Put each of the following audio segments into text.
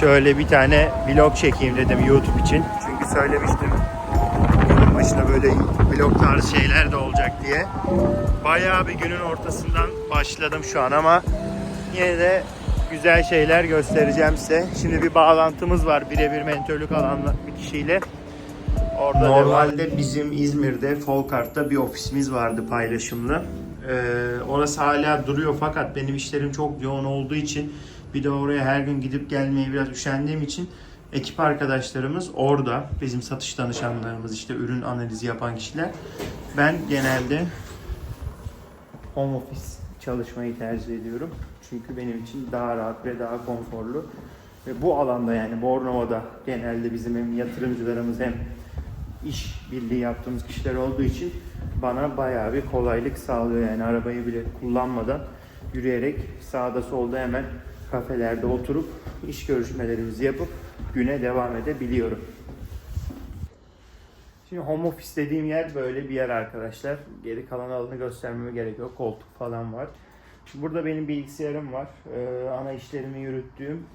Şöyle bir tane vlog çekeyim dedim YouTube için. Çünkü söylemiştim. Yolun başında böyle vlog tarzı şeyler de olacak diye. Bayağı bir günün ortasından başladım şu an ama yine de güzel şeyler göstereceğim size. Şimdi bir bağlantımız var birebir mentörlük alan bir kişiyle. Orada Normalde bizim İzmir'de Folkart'ta bir ofisimiz vardı paylaşımlı. Ee, orası hala duruyor fakat benim işlerim çok yoğun olduğu için bir de oraya her gün gidip gelmeye biraz üşendiğim için ekip arkadaşlarımız orada. Bizim satış danışanlarımız işte ürün analizi yapan kişiler. Ben genelde home office çalışmayı tercih ediyorum. Çünkü benim için daha rahat ve daha konforlu. Ve bu alanda yani Bornova'da genelde bizim hem yatırımcılarımız hem iş birliği yaptığımız kişiler olduğu için bana bayağı bir kolaylık sağlıyor. Yani arabayı bile kullanmadan yürüyerek sağda solda hemen kafelerde oturup iş görüşmelerimizi yapıp güne devam edebiliyorum. Şimdi home office dediğim yer böyle bir yer arkadaşlar. Geri kalan alanı göstermeme gerek yok. Koltuk falan var. Burada benim bilgisayarım var. Ee, ana işlerimi yürüttüğüm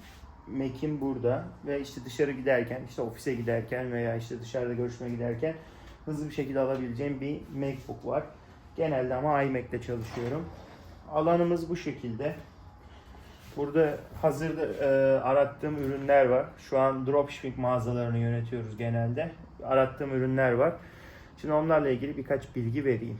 Mac'im burada ve işte dışarı giderken, işte ofise giderken veya işte dışarıda görüşmeye giderken hızlı bir şekilde alabileceğim bir MacBook var. Genelde ama iMac'te çalışıyorum. Alanımız bu şekilde. Burada hazırda e, arattığım ürünler var. Şu an dropshipping mağazalarını yönetiyoruz genelde. Arattığım ürünler var. Şimdi onlarla ilgili birkaç bilgi vereyim.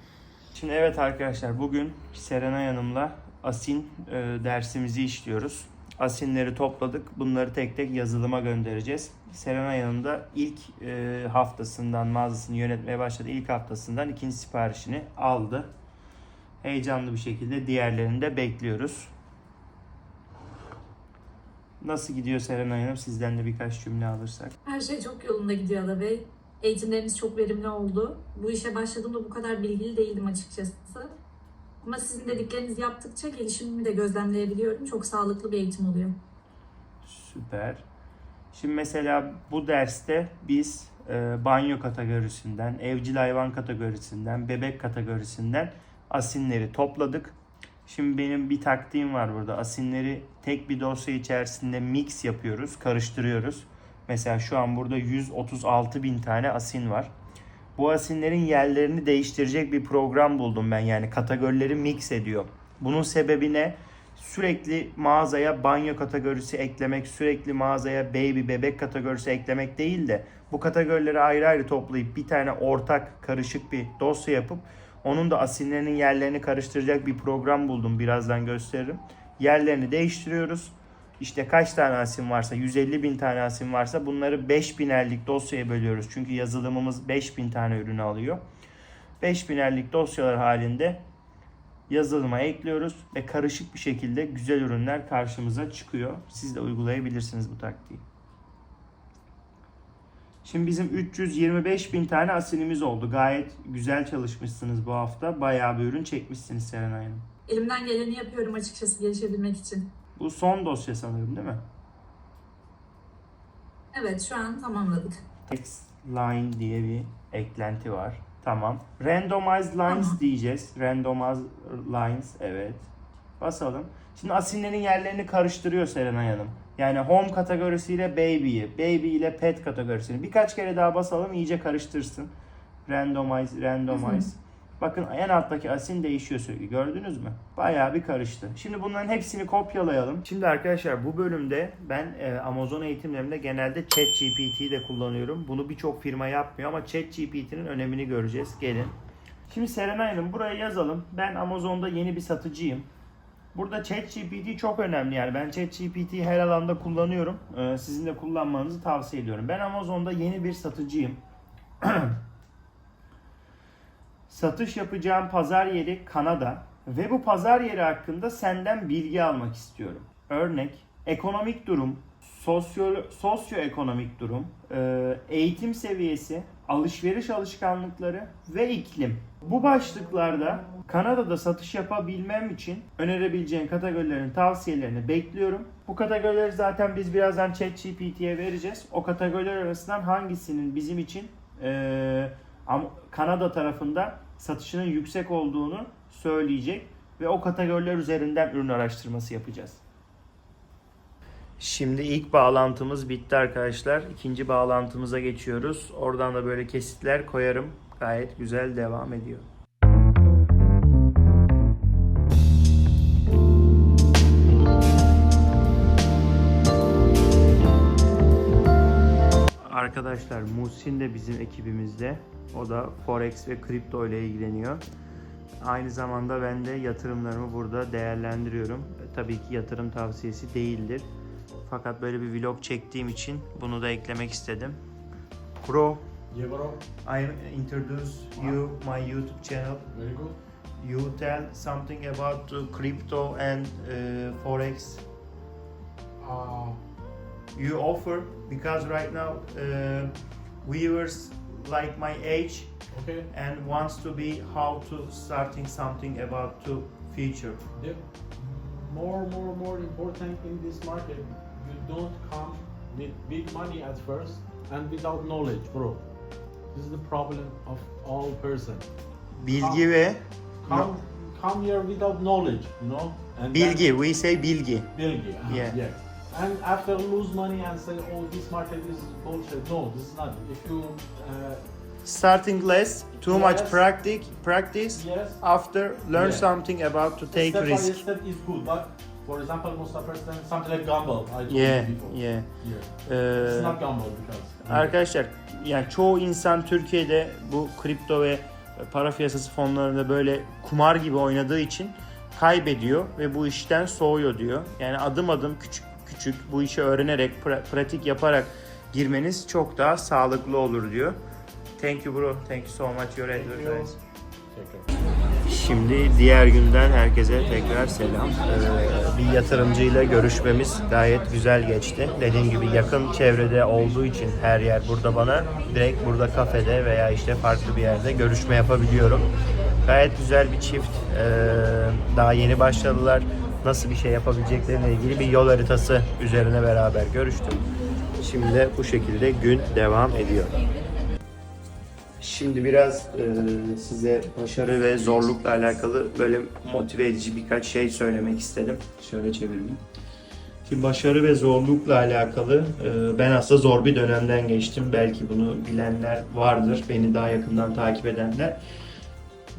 Şimdi evet arkadaşlar bugün Serenay Hanım'la Asin e, dersimizi işliyoruz. Asinleri topladık. Bunları tek tek yazılıma göndereceğiz. Serenay Hanım da ilk e, haftasından mağazasını yönetmeye başladı. İlk haftasından ikinci siparişini aldı. Heyecanlı bir şekilde diğerlerini de bekliyoruz. Nasıl gidiyor Serenay Hanım? Sizden de birkaç cümle alırsak. Her şey çok yolunda gidiyor Ada Bey. Eğitimleriniz çok verimli oldu. Bu işe başladığımda bu kadar bilgili değildim açıkçası. Ama sizin dediklerinizi yaptıkça gelişimimi de gözlemleyebiliyorum. Çok sağlıklı bir eğitim oluyor. Süper. Şimdi mesela bu derste biz e, banyo kategorisinden, evcil hayvan kategorisinden, bebek kategorisinden asinleri topladık. Şimdi benim bir taktiğim var burada. Asinleri tek bir dosya içerisinde mix yapıyoruz, karıştırıyoruz. Mesela şu an burada 136 bin tane asin var. Bu asinlerin yerlerini değiştirecek bir program buldum ben. Yani kategorileri mix ediyor. Bunun sebebi ne? Sürekli mağazaya banyo kategorisi eklemek, sürekli mağazaya baby bebek kategorisi eklemek değil de bu kategorileri ayrı ayrı toplayıp bir tane ortak karışık bir dosya yapıp onun da asinlerinin yerlerini karıştıracak bir program buldum. Birazdan gösteririm. Yerlerini değiştiriyoruz. İşte kaç tane asim varsa 150 bin tane asim varsa bunları 5000'erlik dosyaya bölüyoruz. Çünkü yazılımımız 5000 tane ürünü alıyor. 5000'erlik dosyalar halinde yazılıma ekliyoruz ve karışık bir şekilde güzel ürünler karşımıza çıkıyor. Siz de uygulayabilirsiniz bu taktiği. Şimdi bizim 325 bin tane asinimiz oldu. Gayet güzel çalışmışsınız bu hafta. Bayağı bir ürün çekmişsiniz Serenay Hanım. Elimden geleni yapıyorum açıkçası gelişebilmek için. Bu son dosya sanırım değil mi? Evet şu an tamamladık. Text line diye bir eklenti var. Tamam. Randomized lines Tamam. diyeceğiz. Randomized lines evet. Basalım. Şimdi asinlerin yerlerini karıştırıyor Serenay Hanım. Yani home kategorisiyle baby'yi, baby ile pet kategorisini. Birkaç kere daha basalım iyice karıştırsın. Randomize, randomize. Bakın en alttaki asin değişiyor sürekli. Gördünüz mü? Bayağı bir karıştı. Şimdi bunların hepsini kopyalayalım. Şimdi arkadaşlar bu bölümde ben e, Amazon eğitimlerimde genelde ChatGPT'yi de kullanıyorum. Bunu birçok firma yapmıyor ama ChatGPT'nin önemini göreceğiz. Gelin. Şimdi Serenay Hanım buraya yazalım. Ben Amazon'da yeni bir satıcıyım. Burada ChatGPT çok önemli yani. Ben ChatGPT'yi her alanda kullanıyorum. Ee, sizin de kullanmanızı tavsiye ediyorum. Ben Amazon'da yeni bir satıcıyım. Satış yapacağım pazar yeri Kanada ve bu pazar yeri hakkında senden bilgi almak istiyorum. Örnek, ekonomik durum, sosyo sosyoekonomik durum, e, eğitim seviyesi, alışveriş alışkanlıkları ve iklim. Bu başlıklarda Kanada'da satış yapabilmem için önerebileceğin kategorilerin tavsiyelerini bekliyorum. Bu kategorileri zaten biz birazdan ChatGPT'ye vereceğiz. O kategoriler arasından hangisinin bizim için e, Kanada tarafında satışının yüksek olduğunu söyleyecek ve o kategoriler üzerinden ürün araştırması yapacağız. Şimdi ilk bağlantımız bitti arkadaşlar. İkinci bağlantımıza geçiyoruz. Oradan da böyle kesitler koyarım. Gayet güzel devam ediyor. Arkadaşlar Muhsin de bizim ekibimizde. O da Forex ve kripto ile ilgileniyor. Aynı zamanda ben de yatırımlarımı burada değerlendiriyorum. E, Tabii ki yatırım tavsiyesi değildir. Fakat böyle bir vlog çektiğim için bunu da eklemek istedim. Bro, Yeah, bro. I introduce you my YouTube channel. Very good. You tell something about uh, crypto and uh, forex. Uh, You offer because right now uh, viewers like my age okay. and wants to be how to starting something about to future. The more, more, more important in this market, you don't come with big money at first and without knowledge, bro. This is the problem of all person. Bilgi ve Come, come here without knowledge, you know. And then- bilgi. We say bilgi. Bilgi. uh-huh, Yeah. yeah. And after lose money and say, oh, this market is bullshit. No, this is not. If you, uh, Starting less, too much Yes. practice, practice. yes, After learn Yeah. something about to take step by risk. step is good. But for example, most of the person something like gamble. I told Yeah, you before. yeah. Yeah. It's Ee, not gamble because. Arkadaşlar yani çoğu insan Türkiye'de bu kripto ve para piyasası fonlarında böyle kumar gibi oynadığı için kaybediyor ve bu işten soğuyor diyor. Yani adım adım küçük küçük bu işi öğrenerek pra- pratik yaparak girmeniz çok daha sağlıklı olur diyor. Thank you bro. Thank you so much your advice. Şimdi diğer günden herkese tekrar selam. Ee, bir yatırımcıyla görüşmemiz gayet güzel geçti. Dediğim gibi yakın çevrede olduğu için her yer burada bana direkt burada kafede veya işte farklı bir yerde görüşme yapabiliyorum. Gayet güzel bir çift. Ee, daha yeni başladılar. Nasıl bir şey yapabileceklerine ilgili bir yol haritası üzerine beraber görüştüm. Şimdi de bu şekilde gün devam ediyor. Şimdi biraz e, size başarı ve zorlukla alakalı böyle motive edici birkaç şey söylemek istedim. Şöyle çevireyim. Şimdi başarı ve zorlukla alakalı e, ben aslında zor bir dönemden geçtim. Belki bunu bilenler vardır, beni daha yakından takip edenler.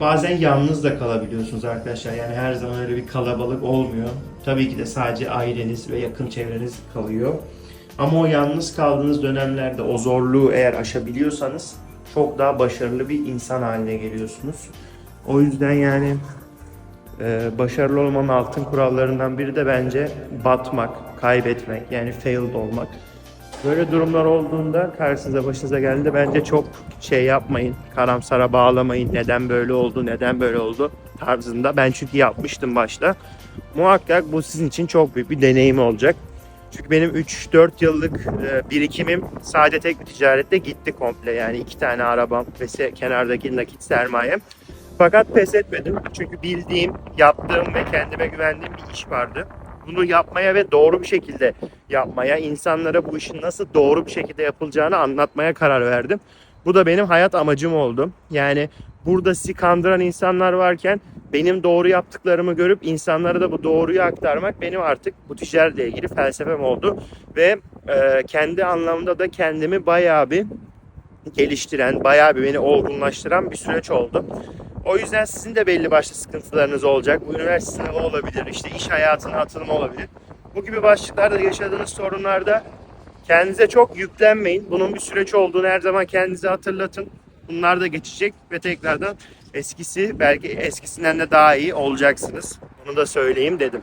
Bazen yalnız da kalabiliyorsunuz arkadaşlar. Yani her zaman öyle bir kalabalık olmuyor. Tabii ki de sadece aileniz ve yakın çevreniz kalıyor. Ama o yalnız kaldığınız dönemlerde o zorluğu eğer aşabiliyorsanız çok daha başarılı bir insan haline geliyorsunuz. O yüzden yani e, başarılı olmanın altın kurallarından biri de bence batmak, kaybetmek yani failed olmak. Böyle durumlar olduğunda karşınıza başınıza geldiğinde bence çok şey yapmayın, karamsara bağlamayın. Neden böyle oldu, neden böyle oldu tarzında. Ben çünkü yapmıştım başta. Muhakkak bu sizin için çok büyük bir deneyim olacak. Çünkü benim 3-4 yıllık e, birikimim sadece tek bir ticarette gitti komple. Yani iki tane arabam ve kenardaki nakit sermayem. Fakat pes etmedim. Çünkü bildiğim, yaptığım ve kendime güvendiğim bir iş vardı. Bunu yapmaya ve doğru bir şekilde yapmaya, insanlara bu işin nasıl doğru bir şekilde yapılacağını anlatmaya karar verdim. Bu da benim hayat amacım oldu. Yani burada sizi kandıran insanlar varken benim doğru yaptıklarımı görüp insanlara da bu doğruyu aktarmak benim artık bu ticaretle ilgili felsefem oldu. Ve e, kendi anlamda da kendimi bayağı bir geliştiren, bayağı bir beni olgunlaştıran bir süreç oldu. O yüzden sizin de belli başlı sıkıntılarınız olacak. Bu üniversite sınavı olabilir, işte iş hayatına atılma olabilir. Bu gibi başlıklarda yaşadığınız sorunlarda kendinize çok yüklenmeyin. Bunun bir süreç olduğunu her zaman kendinize hatırlatın. Bunlar da geçecek ve tekrardan eskisi belki eskisinden de daha iyi olacaksınız. Bunu da söyleyeyim dedim.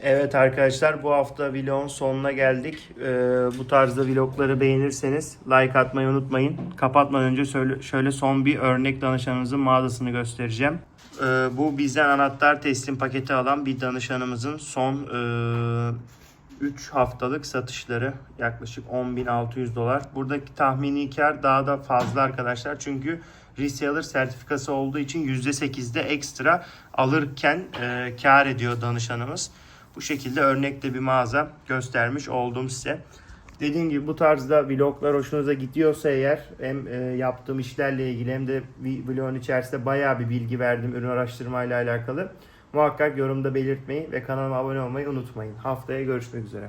Evet arkadaşlar bu hafta vlogun sonuna geldik. Ee, bu tarzda vlogları beğenirseniz like atmayı unutmayın. Kapatmadan önce şöyle, şöyle son bir örnek danışanımızın mağazasını göstereceğim. Ee, bu bizden anahtar teslim paketi alan bir danışanımızın son 3 haftalık satışları yaklaşık 10.600 dolar. Buradaki tahmini kar daha da fazla arkadaşlar. Çünkü reseller sertifikası olduğu için %8'de ekstra alırken e, kar ediyor danışanımız. Bu şekilde örnekte bir mağaza göstermiş oldum size. Dediğim gibi bu tarzda vloglar hoşunuza gidiyorsa eğer hem e, yaptığım işlerle ilgili hem de vlogun içerisinde bayağı bir bilgi verdim ürün araştırmayla alakalı. muhakkak yorumda belirtmeyi ve kanalıma abone olmayı unutmayın. Haftaya görüşmek üzere.